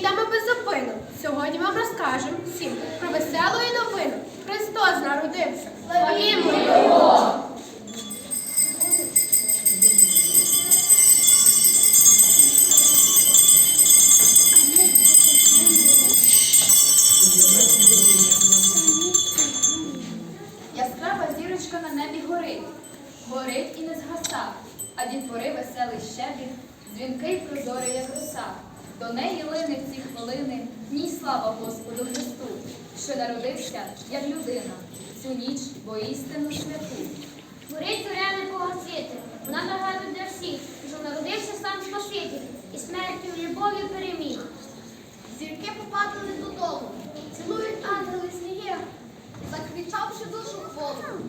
йдемо без зупину. Сьогодні вам розкажемо всім про веселу і новину. Христос народився. Славімо Його! Яскрава зірочка на небі горить, горить і не згаса, а дітвори веселий щебіт, дзвінкий прозорий, як роса. До неї лине в ці хвилини, в слава Господу Христу, що народився, як людина, цю ніч воістину святу. Горить зоря великого світу, вона нагадує для всіх, що народився сам Спаситель і смертю любов'ю переміг. Зірки попадали додому, цілують ангели сніги, заквічавши душу хволу,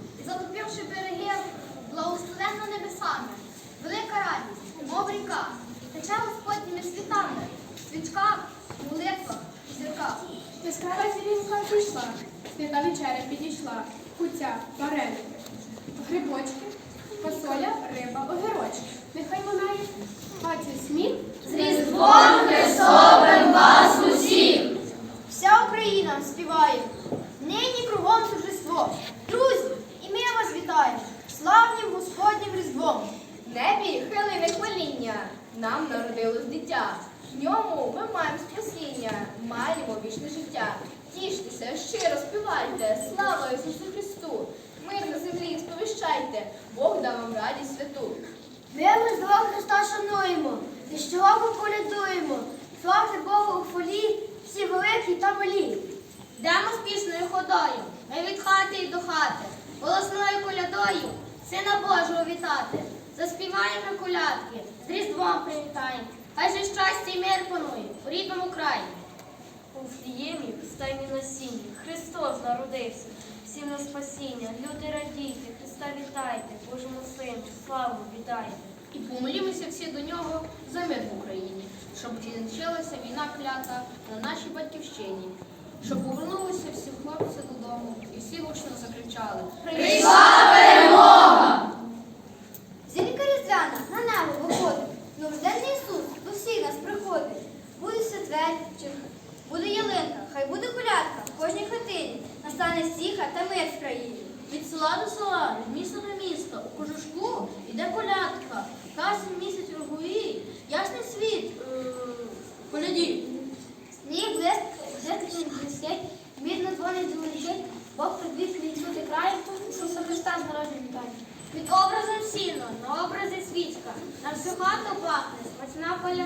свята вечеря підійшла, куця, вареники, грибочки, фасоля, риба, огірочки. Нехай лунає в хаті сміх. З Різдвом Христовим вас усіх! Вся Україна співає, нині кругом торжество. Друзі, і ми вас вітаємо, славнім Господнім Різдвом. В небі хвилини хваління, нам народилось дитя. В ньому ми маємо спасіння, маємо вічне життя. Тіштеся, щиро співайте, слава Ісусу Христу! Мир на землі сповіщайте, Бог дав вам радість святу. Ми Різдва Христа шануємо, і щороку колядуємо. Славте Богу у фолі, всі великі та малі. Йдемо спішною ходою, ми від хати й до хати, голосною колядою, Сина Божого вітати. Заспіваємо колядки, з Різдвом привітаємо. Хай же щастя і мир панує у рідному краї. У в стайні насіння. Христос народився, всім на спасіння. Люди радійте, Христа вітайте, Божому Сину, славу віддайте. І помолімося всі до нього за мир в Україні, щоб кінчилася війна клята на нашій батьківщині, щоб повернулися всі хлопці додому і всі гучно закричали. Зірка різдвяна на небо виходить, Новоденний Ісус. До всіх нас приходить. Буде святвечір, буде ялинка, хай буде колядка в кожній хатині. Настане стіха та мир в країні. Від села до села, від міста до міста, у кожушку іде колядка, Касень місяць рогуї,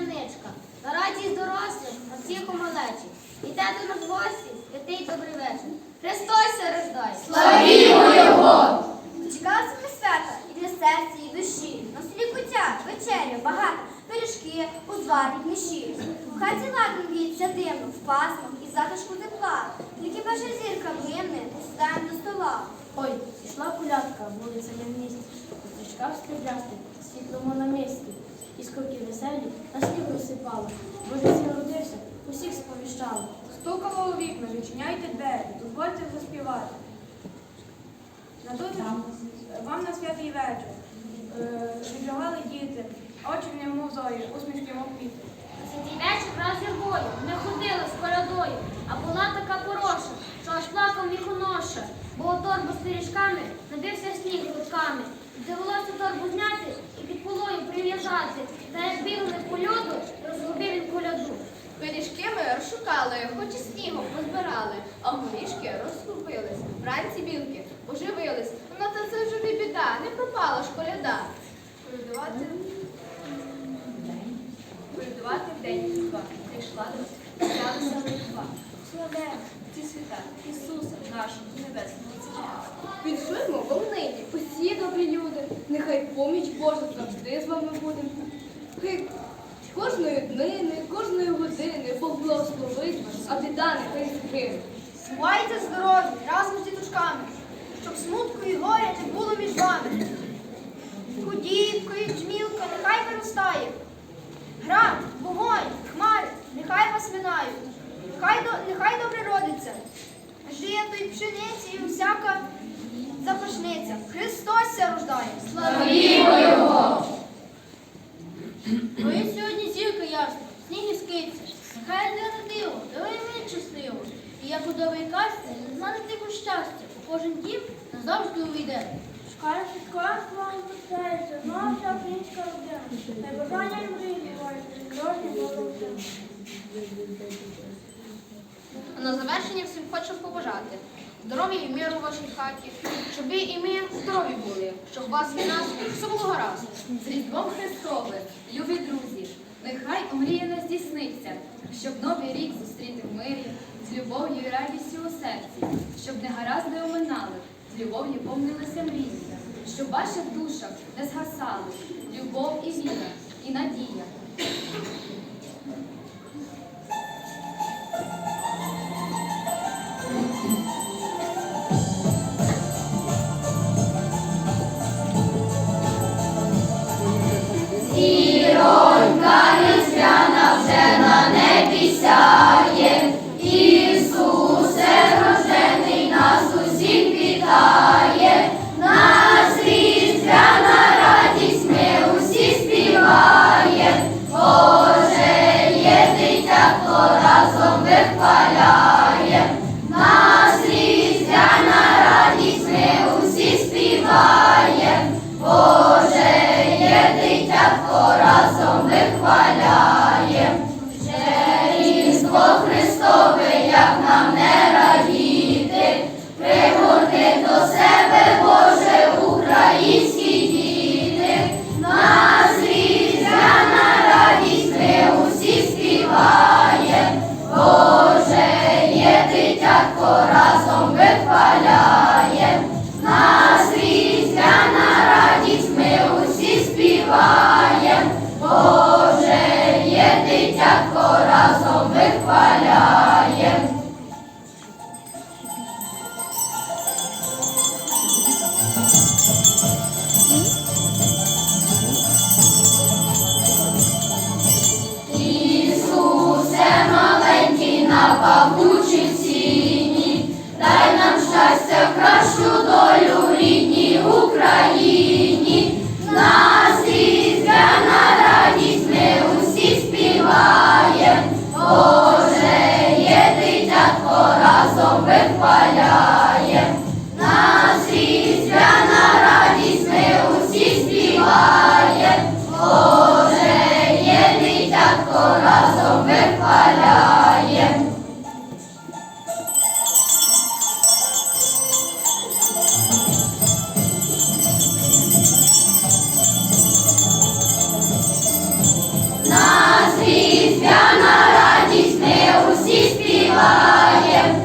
смачна на радість дорослих, на всіх у малечі. Іде до нас гості, святий добрий вечір. Христос ся рождає! Чекалася ми свята і для серця, і душі. На столі куття, вечеря, багато, пиріжки, узвар, міші. В хаті ладно віється димно, в пасмах і затишку тепла. Тільки перша зірка блимне, посідаємо до стола. Ой, пішла колядка, вулиця не в місті, стрічка стріблястий, світлому на місці. Іскорки веселі на сніг розсипала. Боже син родився, усіх сповіщала. Стукало у вікна, відчиняйте двері, дозвольте заспівати. Надути вам на святий вечір. Е, Відживали діти, очі в ньому зорі, усмішки мов квіти. Святий вечір раз бою, не ходила з колядою, а була така пороша, що аж плакав віконоша, бо у торбу з пиріжками набився сніг руками. Довелося торбу зняти ми розшукали, хоч і снігом позбирали, а горішки розкупились. Вранці білки оживились. Ну та це вже не біда, не пропала ж коляда. Колядувати Колядувати в день Різдва. Прийшла до взялися Різдва. Славе ці свята, Ісуса нашого небесного царя. Піджимо волнині, усі добрі люди, нехай поміч Божа завжди з вами буде. Кожної днини, кожної години Бог благословить вас, а біда нехай згине. Бувайте здорові разом з дітушками, щоб смутку і горя не було між вами. Худібка і джмілка нехай виростає. Град, вогонь, хмари, нехай вас минають. Нехай, нехай добре родиться. Жито і пшениці, і всяка запашниця. Христос ся рождає. Славімо Його! Бо є сьогодні зірка ясна, сніг і скиться. Нехай йде на диво, диво і він щасливо. І як у довгій казці, не знати тихо щастя. У кожен дім назавжди увійде. Шукаю швидка, вам писається, знову вся українська родина. Хай бажання і мрії голови. На завершення всім хочемо побажати здоров'я і миру у вашій хаті, щоб ви і ми здорові були, щоб у вас і нас все було гаразд. З Різдвом Христовим, любі друзі, нехай омріяно здійсниться, щоб новий рік зустріти в мирі, з любов'ю і радістю у серці, щоб негаразди оминали, з любов'ю повнилися мрії, щоб ваших душах не згасали любов і віра, і надія. Разом разом випаляє. На світ на радість ми усі співаємо.